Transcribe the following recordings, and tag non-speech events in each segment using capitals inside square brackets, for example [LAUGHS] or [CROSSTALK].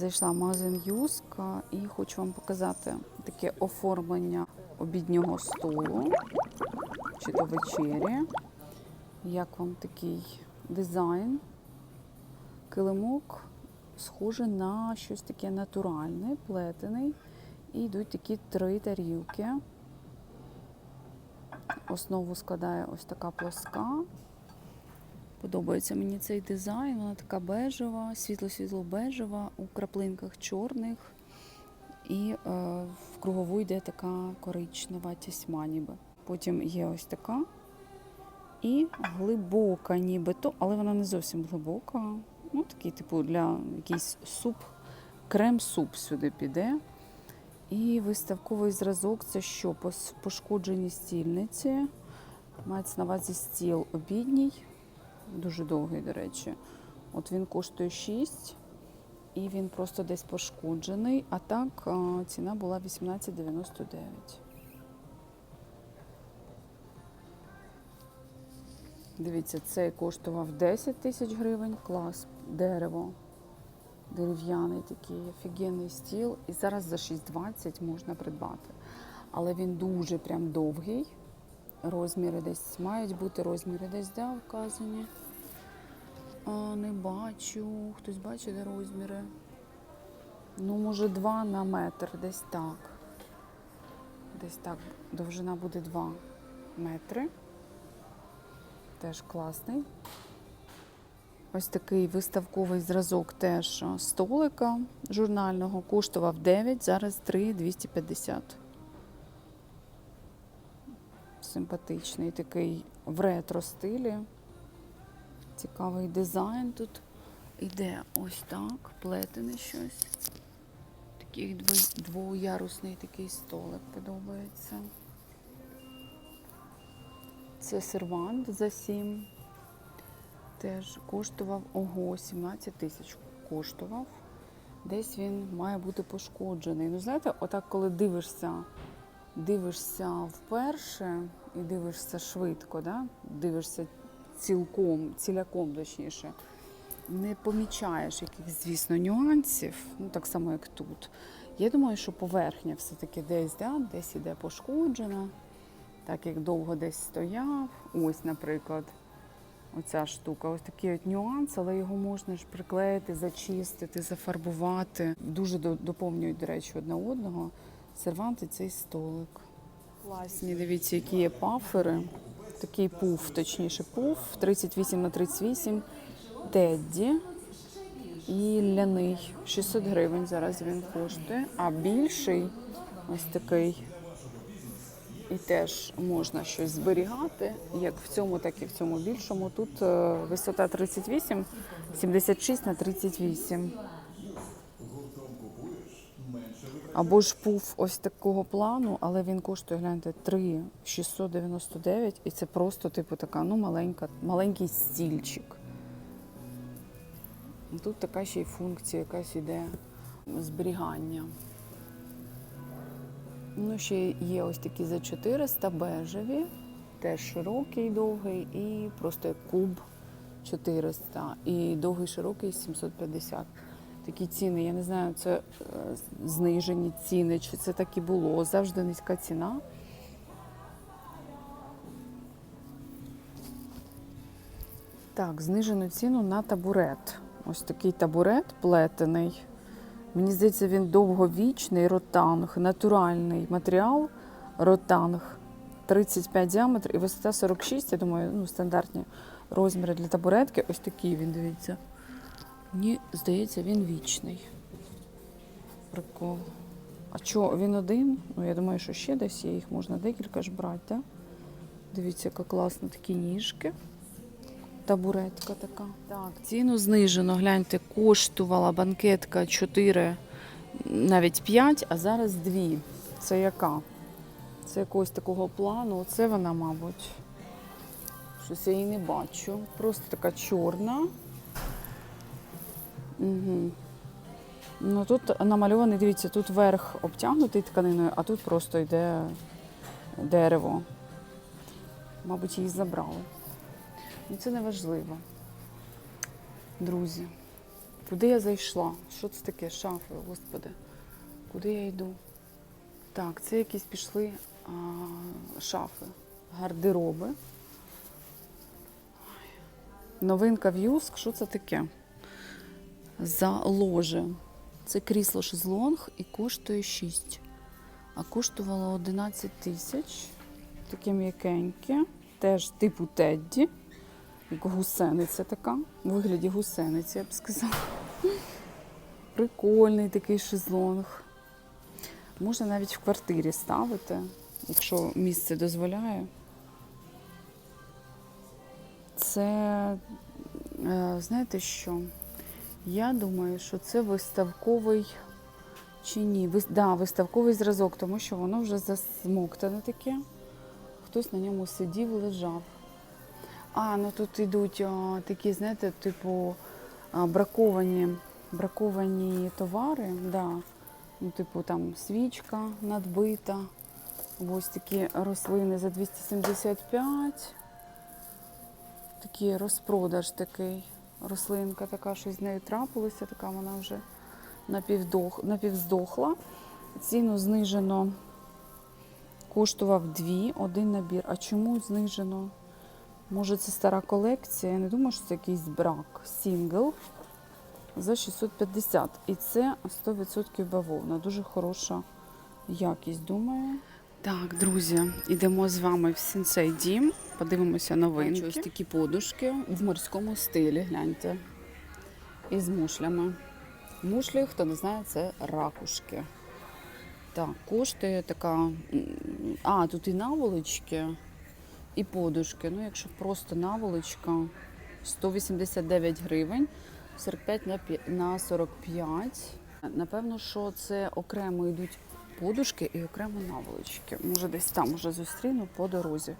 Зайшла в магазин Юска і хочу вам показати таке оформлення обіднього столу чи до вечері. Як вам такий дизайн? Килимок схожий на щось таке натуральне, плетений. І йдуть такі три тарілки. Основу складає ось така плоска. Подобається мені цей дизайн. Вона така бежева, світло-світло бежева, у краплинках чорних. І е, в кругову йде така коричнева тісьма ніби. Потім є ось така. І глибока нібито, але вона не зовсім глибока. Ну, такий, типу, для якийсь суп, крем-суп сюди піде. І виставковий зразок це що? Пошкоджені стільниці. Мається на увазі стіл обідній, дуже довгий, до речі. От він коштує 6 і він просто десь пошкоджений. А так ціна була 18,99. Дивіться, цей коштував 10 тисяч гривень, клас, дерево, дерев'яний такий офігенний стіл. І зараз за 6,20 можна придбати. Але він дуже прям довгий. Розміри десь мають бути розміри десь, да, вказані. А, не бачу. Хтось бачить розміри. Ну, може, 2 на метр, десь так. Десь так. Довжина буде 2 метри. Теж класний. Ось такий виставковий зразок теж столика журнального. Коштував 9, зараз 3 250. Симпатичний такий в ретро стилі. Цікавий дизайн тут іде ось так, плетене щось. Такий двоярусний такий столик подобається. Це сервант за 7. Теж коштував ого, 17 тисяч коштував. Десь він має бути пошкоджений. Ну, знаєте, отак, коли дивишся, дивишся вперше і дивишся швидко, да? дивишся цілком, ціляком точніше, не помічаєш якихось, звісно, нюансів, ну так само, як тут. Я думаю, що поверхня все-таки десь, да? десь іде пошкоджена, так як довго десь стояв. Ось, наприклад, оця штука. Ось такий от нюанс, але його можна ж приклеїти, зачистити, зафарбувати. Дуже доповнюють, до речі, одне одного. Сервант і цей столик. Класні, дивіться, які є пафери. Такий пуф, точніше, пуф 38 на 38 Тедді і ляний. 600 гривень зараз він коштує. А більший ось такий. І теж можна щось зберігати, як в цьому, так і в цьому більшому. Тут е, висота 38, 76 на 38. Або ж пуф ось такого плану, але він коштує, гляньте, 3 699 і це просто, типу, така, ну, маленька, маленький стільчик. Тут така ще й функція якась іде зберігання. Ну, ще є ось такі за 400 бежеві, теж широкий, довгий, і просто куб 400. І довгий широкий 750. Такі ціни, я не знаю, це е, знижені ціни, чи це так і було. Завжди низька ціна. Так, знижену ціну на табурет. Ось такий табурет плетений. Мені здається, він довговічний ротанг, натуральний матеріал ротанг. 35 діаметр і висота 46, я думаю, ну, стандартні розміри для табуретки. Ось такий він, дивіться. Мені здається, він вічний. Прикол. А що, він один? Ну, я думаю, що ще десь є, їх можна декілька ж брати, так? Дивіться, яка класна такі ніжки. Табуретка така. Так, ціну знижено. Гляньте, коштувала банкетка 4, навіть 5, а зараз 2. Це яка? Це якогось такого плану. Оце вона, мабуть. Щось я її не бачу. Просто така чорна. Угу. Ну тут намальований, дивіться, тут верх обтягнутий тканиною, а тут просто йде дерево. Мабуть, її забрали. Ну це не важливо. Друзі, Куди я зайшла? Що це таке? Шафи, господи. Куди я йду? Так, це якісь пішли а, шафи, гардероби. Новинка в Юск, що це таке? За ложе. Це крісло шезлонг і коштує 6. А коштувало 11 тисяч. Таке м'якеньке. Теж типу Тедді. Як гусениця така. У вигляді гусениці, я б сказала. Прикольний такий шезлонг. Можна навіть в квартирі ставити, якщо місце дозволяє. Це, е, знаєте що? Я думаю, що це виставковий чи ні. Вис... Да, виставковий зразок, тому що воно вже засмоктане таке. Хтось на ньому сидів, лежав. А, ну тут йдуть а, такі, знаєте, типу а, браковані, браковані товари. Да. Ну, типу там свічка надбита. Ось такі рослини за 275. Такий розпродаж такий. Рослинка така, щось з нею трапилося, така вона вже напівдох, напівздохла. Ціну знижено. Коштував дві, один набір. А чому знижено? Може, це стара колекція. Я не думаю, що це якийсь брак. Сінгл за 650. І це 100% бавовна. Дуже хороша якість, думаю. Так, друзі, йдемо з вами в Сінсей Дім. Подивимося новинки. Ось такі подушки в морському стилі, гляньте. І з мушлями. Мушлі, хто не знає, це ракушки. Так, коштує така. А, тут і наволочки, і подушки. Ну, якщо просто наволочка 189 гривень, 45 на 45. Напевно, що це окремо йдуть подушки і окремо наволочки. Може, десь там вже зустріну по дорозі.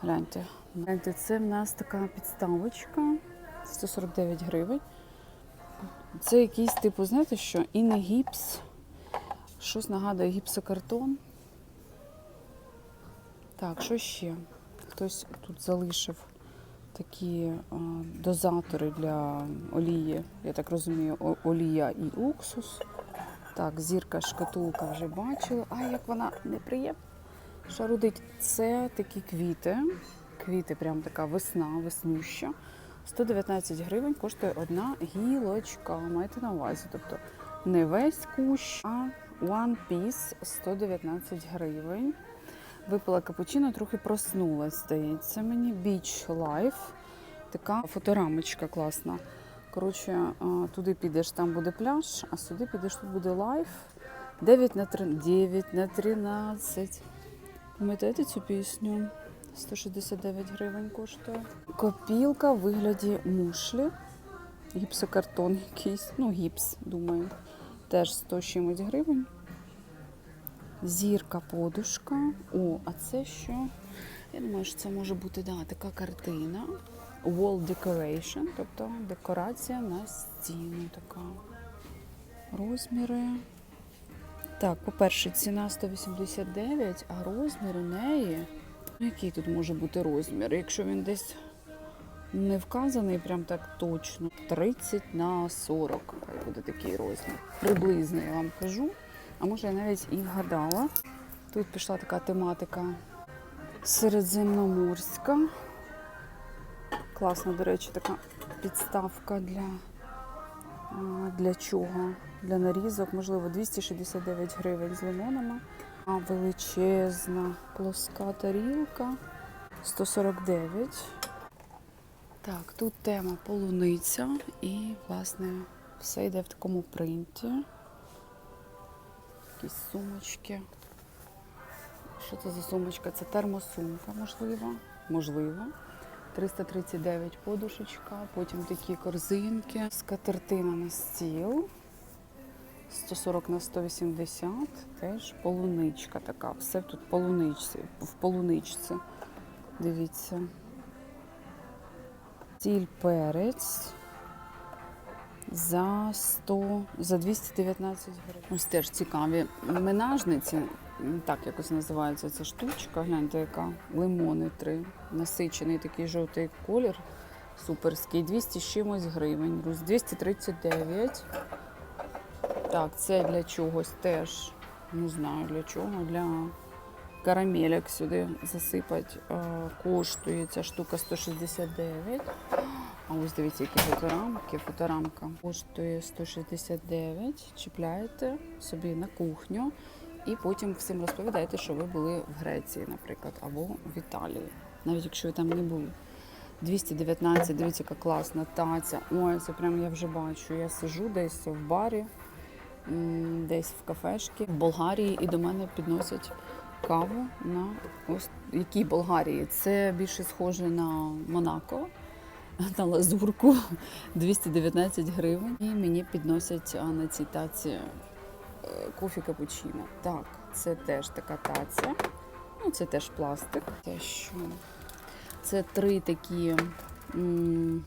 Гляньте. Гляньте, це в нас така підставочка 149 гривень. Це якийсь типу, знаєте що? І не гіпс. Щось нагадує гіпсокартон. Так, що ще? Хтось тут залишив такі а, дозатори для олії. Я так розумію, олія і уксус. Так, зірка шкатулка вже бачила. А як вона неприємна. Шарудить. Це такі квіти. Квіти, прям така весна, веснюща. 119 гривень коштує одна гілочка. Майте на увазі. Тобто не весь кущ, а one piece 119 гривень. Випила капучино, трохи проснулась, здається мені. Beach Life. Така фоторамочка класна. Коротше, туди підеш, там буде пляж, а сюди підеш, тут буде лайф. 9 на 3, 9 на 13. Пам'ятаєте цю пісню? 169 гривень коштує. Копілка в вигляді мушлі. Гіпсокартон якийсь, ну гіпс, думаю. Теж 100 чимось гривень. Зірка, подушка. О, а це що? Я думаю, що це може бути да, така картина. Wall decoration, тобто декорація на стіну така. Розміри. Так, по-перше, ціна 189, а розмір у неї. Ну, який тут може бути розмір? Якщо він десь не вказаний, прям так точно. 30 на 40 хай буде такий розмір. Приблизно я вам кажу. А може я навіть і вгадала. Тут пішла така тематика середземноморська. Класна, до речі, така підставка для, для чого? Для нарізок, можливо, 269 гривень з лимонами. А величезна плоска тарілка 149. Так, тут тема полуниця і, власне, все йде в такому принті. Якісь сумочки. Що це за сумочка? Це термосумка, можливо. Можливо. 339 подушечка, потім такі корзинки, скатертина на стіл. 140 на 180, теж полуничка така. Все тут полуничці, в полуничці. Дивіться. Сіль перець за 100, за 219 гривень. Ось теж цікаві менажниці. Так якось називається ця штучка. Гляньте, яка лимони три. Насичений такий жовтий колір. Суперський, 200 з чимось гривень. Рус 239. Так, це для чогось теж. Не знаю для чого. Для карамелек сюди засипати. Е, коштує ця штука 169. А ось дивіться, які фоторамки. Фоторамка коштує 169. Чіпляєте собі на кухню і потім всім розповідаєте, що ви були в Греції, наприклад, або в Італії, навіть якщо ви там не були. 219, дивіться, яка класна таця. Ой, це прям я вже бачу. Я сижу десь в барі, десь в кафешці в Болгарії, і до мене підносять каву на ось якій Болгарії. Це більше схоже на Монако, на лазурку [LAUGHS] 219 гривень. І мені підносять на цій таці кофі капучино. Так, це теж така таця. Ну, це теж пластик. Це що? Це три такі м,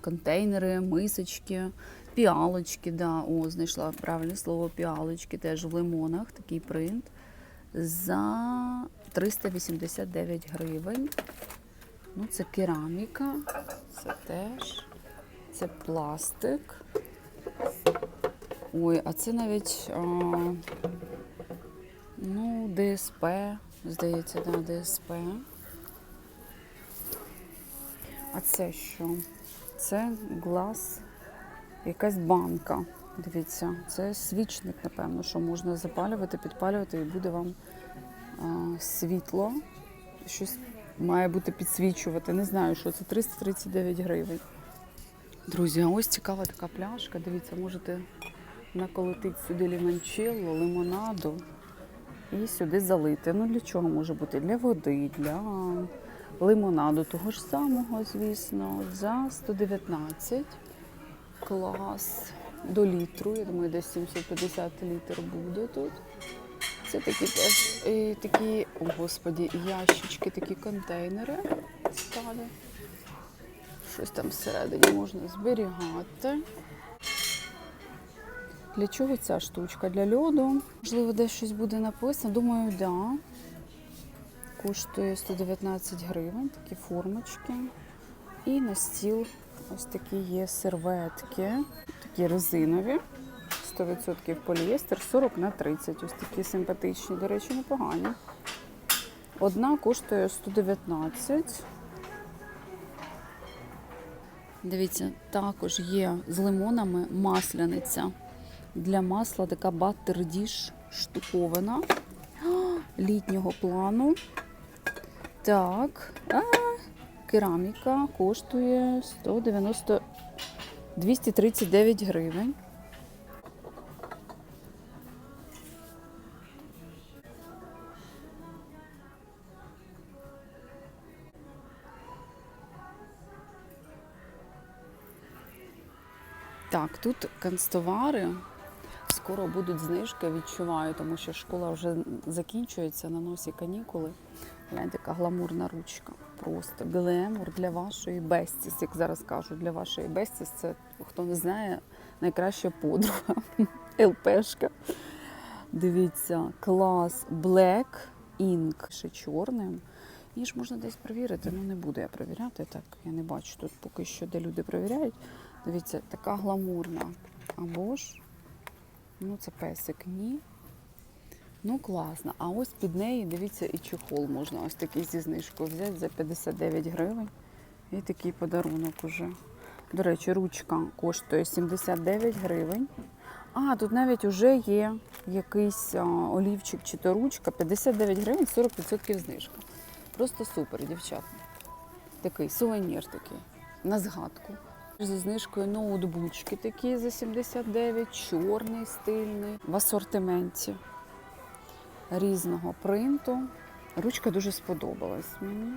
контейнери, мисочки, піалочки. Да. О, знайшла правильне слово піалочки, теж в лимонах, такий принт. За 389 гривень. Ну, це кераміка, це теж. Це пластик. Ой, а це навіть а, ну, ДСП, здається, да, ДСП. А це що? Це глаз, якась банка. Дивіться, це свічник, напевно, що можна запалювати, підпалювати і буде вам а, світло. Щось має бути підсвічувати. Не знаю, що це 339 гривень. Друзі, ось цікава така пляшка. Дивіться, можете наколотити сюди лімончелло, лимонаду і сюди залити. Ну для чого може бути? Для води, для лимонаду того ж самого, звісно, за 119. Клас. До літру. Я думаю, десь 750 літр буде тут. Це такі теж і такі, о господі, ящички, такі контейнери стали. Щось там всередині можна зберігати. Для чого ця штучка? Для льоду. Можливо, десь щось буде написано. Думаю, да. Коштує 119 гривень, такі формочки. І на стіл ось такі є серветки, такі резинові. 100% полієстер, 40 на 30. Ось такі симпатичні, до речі, непогані. Одна коштує 119. Дивіться, також є з лимонами масляниця. Для масла така баттердіш штукована літнього плану. Так, а, кераміка коштує 190 239 гривень. Так, тут канцтовари. Скоро будуть знижки, відчуваю, тому що школа вже закінчується, на носі канікули. Гляньте, яка гламурна ручка. Просто глемур для вашої Бестіс, як зараз кажуть, для вашої Бестіс. Це, хто не знає, найкраща подруга. [LAUGHS] ЛПшка. Дивіться, клас Black Ink, ще чорним. Її ж можна десь перевірити. Ну не буду я перевіряти. Так, я не бачу тут поки що, де люди перевіряють. Дивіться, така гламурна. Або ж, ну це песик, ні. Ну, класно. А ось під неї, дивіться, і чехол можна ось такий зі знижкою взяти за 59 гривень. І такий подарунок уже. До речі, ручка коштує 79 гривень. А, тут навіть вже є якийсь олівчик чи то ручка. 59 гривень, 40% знижка. Просто супер, дівчата. Такий сувенір такий. На згадку. Зі знижкою ноутбучки такі за 79, чорний, стильний, в асортименті різного принту. Ручка дуже сподобалась мені.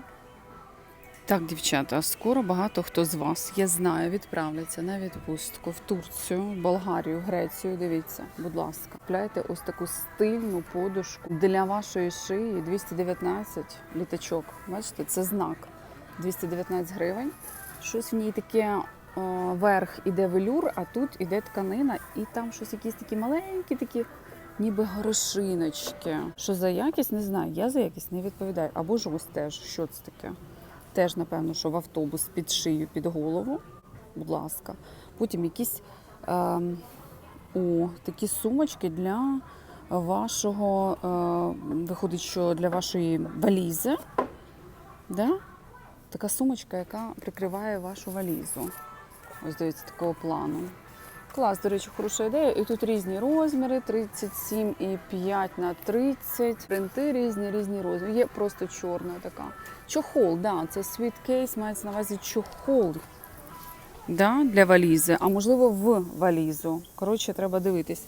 Так, дівчата, скоро багато хто з вас, я знаю, відправляться на відпустку в Турцію, Болгарію, Грецію. Дивіться, будь ласка, купляйте ось таку стильну подушку для вашої шиї 219 літачок. Бачите, це знак 219 гривень. Щось в ній таке верх іде велюр, а тут іде тканина, і там щось якісь такі маленькі, такі, ніби горошиночки. Що за якість, не знаю. Я за якість не відповідаю. Або ж ось теж, що це таке. Теж, напевно, що в автобус під шию, під голову. Будь ласка. Потім якісь ем, о, такі сумочки для вашого, е, виходить, що для вашої валізи. Да? Така сумочка, яка прикриває вашу валізу. Ось дивіться, такого плану. Клас, до речі, хороша ідея. І тут різні розміри: 37 і 5 на 30. Принти різні, різні розміри. Є просто чорна така. Чохол, да, це case, мається на увазі чохол да, для валізи, а можливо в валізу. Коротше, треба дивитись.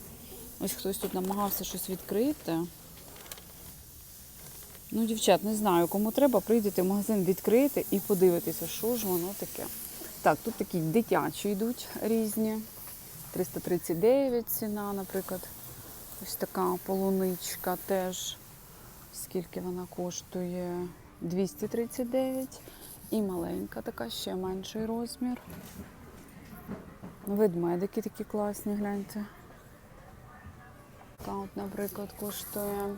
Ось хтось тут намагався щось відкрити. Ну, дівчат, не знаю, кому треба, прийдете в магазин відкрити і подивитися, що ж воно таке. Так, тут такі дитячі йдуть різні. 339 ціна, наприклад. Ось така полуничка теж. Скільки вона коштує? 239. І маленька така, ще менший розмір. Ведмедики такі класні, гляньте. Така от, наприклад, коштує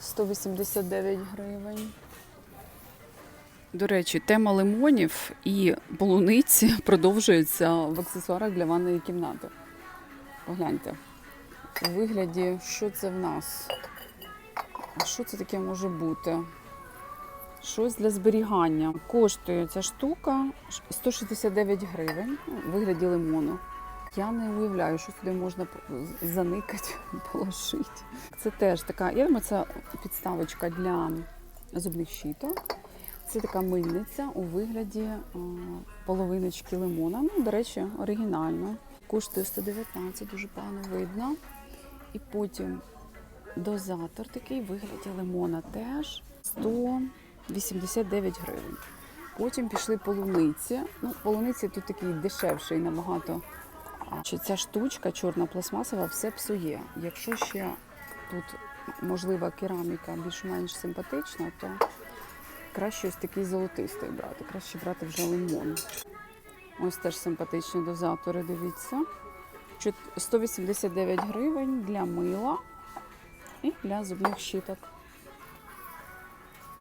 189 гривень. До речі, тема лимонів і полуниці [LAUGHS] продовжується в аксесуарах для ванної кімнати. Погляньте. У вигляді, що це в нас? А що це таке може бути? Щось для зберігання. Коштує ця штука 169 гривень у вигляді лимону. Я не уявляю, що сюди можна заникати, [LAUGHS] положити. Це теж така, я думаю, це підставочка для зубних щіток. Це така мильниця у вигляді половиночки лимона. Ну, до речі, оригінально. Коштує 119, дуже погано видно. І потім дозатор такий у вигляді лимона теж 189 гривень. Потім пішли полуниці. Ну, полуниці тут такий дешевший набагато. Чи ця штучка чорна пластмасова все псує. Якщо ще тут можлива кераміка більш-менш симпатична, то краще ось такий золотистий брати. Краще брати вже лимон. Ось теж симпатичні дозатори, дивіться. 189 гривень для мила і для зубних щіток.